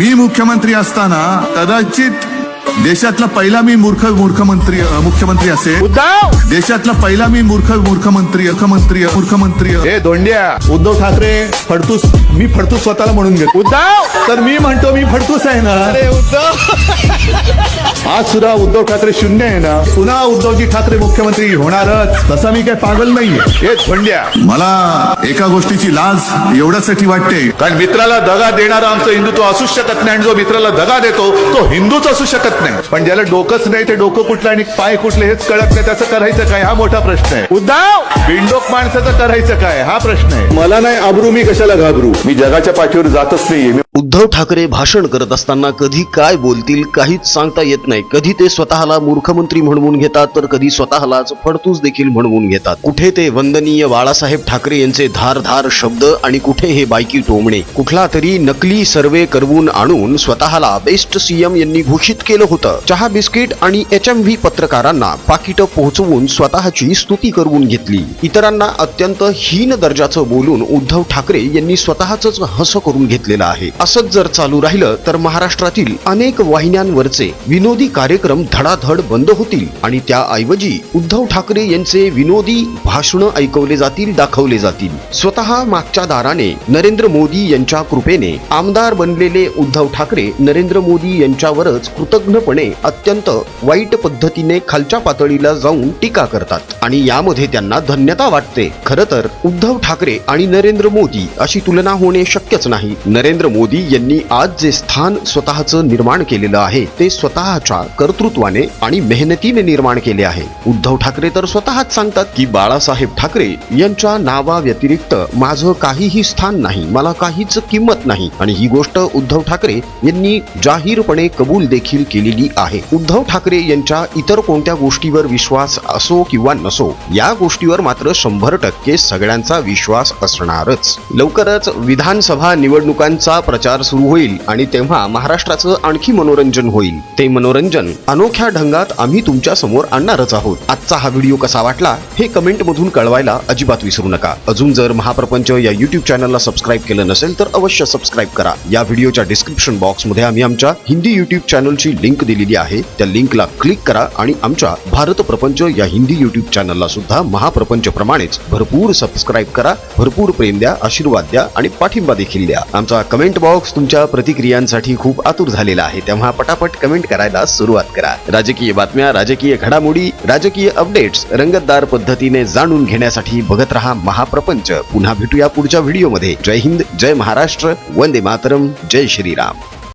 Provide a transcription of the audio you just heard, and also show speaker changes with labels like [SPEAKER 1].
[SPEAKER 1] मी मुख्यमंत्री असताना कदाचित देशातला पहिला मी मूर्ख मूर्खमंत्री मुख्यमंत्री असेल.
[SPEAKER 2] उद्धव!
[SPEAKER 1] देशातला पहिला मी मूर्ख मूर्खमंत्री मुख्यमंत्री मूर्खमंत्री
[SPEAKER 2] हे दोंड्या
[SPEAKER 1] उद्धव ठाकरे फडतूस मी फडतूस स्वतःला म्हणून घेतो.
[SPEAKER 2] उद्धव!
[SPEAKER 1] तर मी म्हणतो मी फडतूस आहे ना.
[SPEAKER 2] अरे उद्धव!
[SPEAKER 1] आज सुद्धा उद्धव ठाकरे शून्य आहे ना? पुन्हा उद्धवजी ठाकरे मुख्यमंत्री होणारच. तसा मी काही पागल नाहीये.
[SPEAKER 2] हे धोंड्या
[SPEAKER 1] मला एका गोष्टीची लाज एवढ्यासाठी वाटते.
[SPEAKER 2] कारण मित्राला दगा देणारा आमचं हिंदुत्व असू शकत नाही आणि जो मित्राला दगा देतो तो हिंदूच असू शकत नाही. पण ज्याला डोकंच नाही ते डोकं कुठलं आणि पाय कुठले हेच कळत नाही त्याचं करायचं काय? हा मोठा प्रश्न आहे. उद्धव! बिंडोक माणसाचं करायचं काय? हा प्रश्न आहे.
[SPEAKER 1] मला नाही आबरू मी कशाला घाबरू? मी जगाच्या पाठीवर जातच नाहीये. मी
[SPEAKER 3] उद्धव ठाकरे भाषण करत असताना कधी काय बोलतील काहीच सांगता येत नाही. कधी ते स्वतःला मूर्खमंत्री म्हणवून घेतात तर कधी स्वतःलाच फडतूस देखील म्हणवून घेतात. कुठे ते वंदनीय बाळासाहेब ठाकरे यांचे धारधार शब्द आणि कुठे हे बायकी टोमणे? कुठला तरी नकली सर्वे करवून आणून स्वतःला बेस्ट सीएम यांनी घोषित केलं होतं. चहा बिस्किट आणि एच एम व्ही पत्रकारांना पाकिटं पोहोचवून स्वतःची स्तुती करवून घेतली. इतरांना अत्यंत हीन दर्जाचं बोलून उद्धव ठाकरे यांनी स्वतःच हस करून घेतलेलं आहे. असंच जर चालू राहिलं तर महाराष्ट्रातील अनेक वाहिन्यांवर वाहिन्यांवरचे विनोदी कार्यक्रम धडाधड बंद होतील आणि त्याऐवजी उद्धव ठाकरे यांचे विनोदी भाषण ऐकवले जातील दाखवले जातील. स्वतः मागच्या दाराने नरेंद्र मोदी यांच्या कृपेने आमदार बनलेले उद्धव ठाकरे नरेंद्र मोदी यांच्यावरच कृतज्ञपणे अत्यंत वाईट पद्धतीने खालच्या पातळीला जाऊन टीका करतात आणि यामध्ये त्यांना धन्यता वाटते. खर तर उद्धव ठाकरे आणि नरेंद्र मोदी अशी तुलना होणे शक्यच नाही. नरेंद्र मोदी यांनी आज जे स्थान स्वतःचं निर्माण केलेलं आहे ते स्वतःच्या कर्तृत्वाने आणि मेहनतीने निर्माण केले आहे. उद्धव ठाकरे तर स्वतःच सांगतात की बाळासाहेब ठाकरे यांच्या नावाव्यतिरिक्त माझं काहीही स्थान नाही. मला काहीच किंमत नाही. आणि ही गोष्ट उद्धव ठाकरे यांनी जाहीरपणे कबूल देखील केलेली आहे. उद्धव ठाकरे यांच्या इतर कोणत्या गोष्टीवर विश्वास असो किंवा नसो या गोष्टीवर मात्र शंभर टक्के सगळ्यांचा विश्वास असणारच. लवकरच विधानसभा निवडणुकांचा प्रचार सुरू होईल आणि तेव्हा महाराष्ट्राचं आणखी मनोरंजन होईल. ते मनोरंजन अनोख्या ढंगात आम्ही तुमच्यासमोर आणणारच आहोत. आजचा हा व्हिडिओ कसा वाटला हे कमेंट मधून कळवायला अजिबात विसरू नका. अजून जर महाप्रपंच या युट्यूब चॅनलला सबस्क्राईब केलं नसेल तर अवश्य सबस्क्राईब करा. या व्हिडिओच्या डिस्क्रिप्शन बॉक्समध्ये आम्ही आमच्या हिंदी युट्यूब चॅनलची लिंक दिलेली आहे. त्या लिंकला क्लिक करा आणि आमच्या भारत प्रपंच या हिंदी युट्यूब चॅनलला सुद्धा महाप्रपंच प्रमाणेच भरपूर सबस्क्राईब करा भरपूर प्रेम द्या आशीर्वाद द्या आणि पाठिंबा देखील द्या. आमचा कमेंट बॉक्स तुमच्या प्रतिक्रियांसाठी खूप आतुर झालेला आहे. तेव्हा पटापट कमेंट करायला सुरुवात करा. राजकीय बातम्या राजकीय घडामोडी राजकीय अपडेट्स रंगतदार पद्धतीने जाणून घेण्यासाठी बघत रहा महाप्रपंच. पुन्हा भेटूया पुढच्या व्हिडिओमध्ये. जय हिंद जय महाराष्ट्र. वंदे मातरम जय श्रीराम.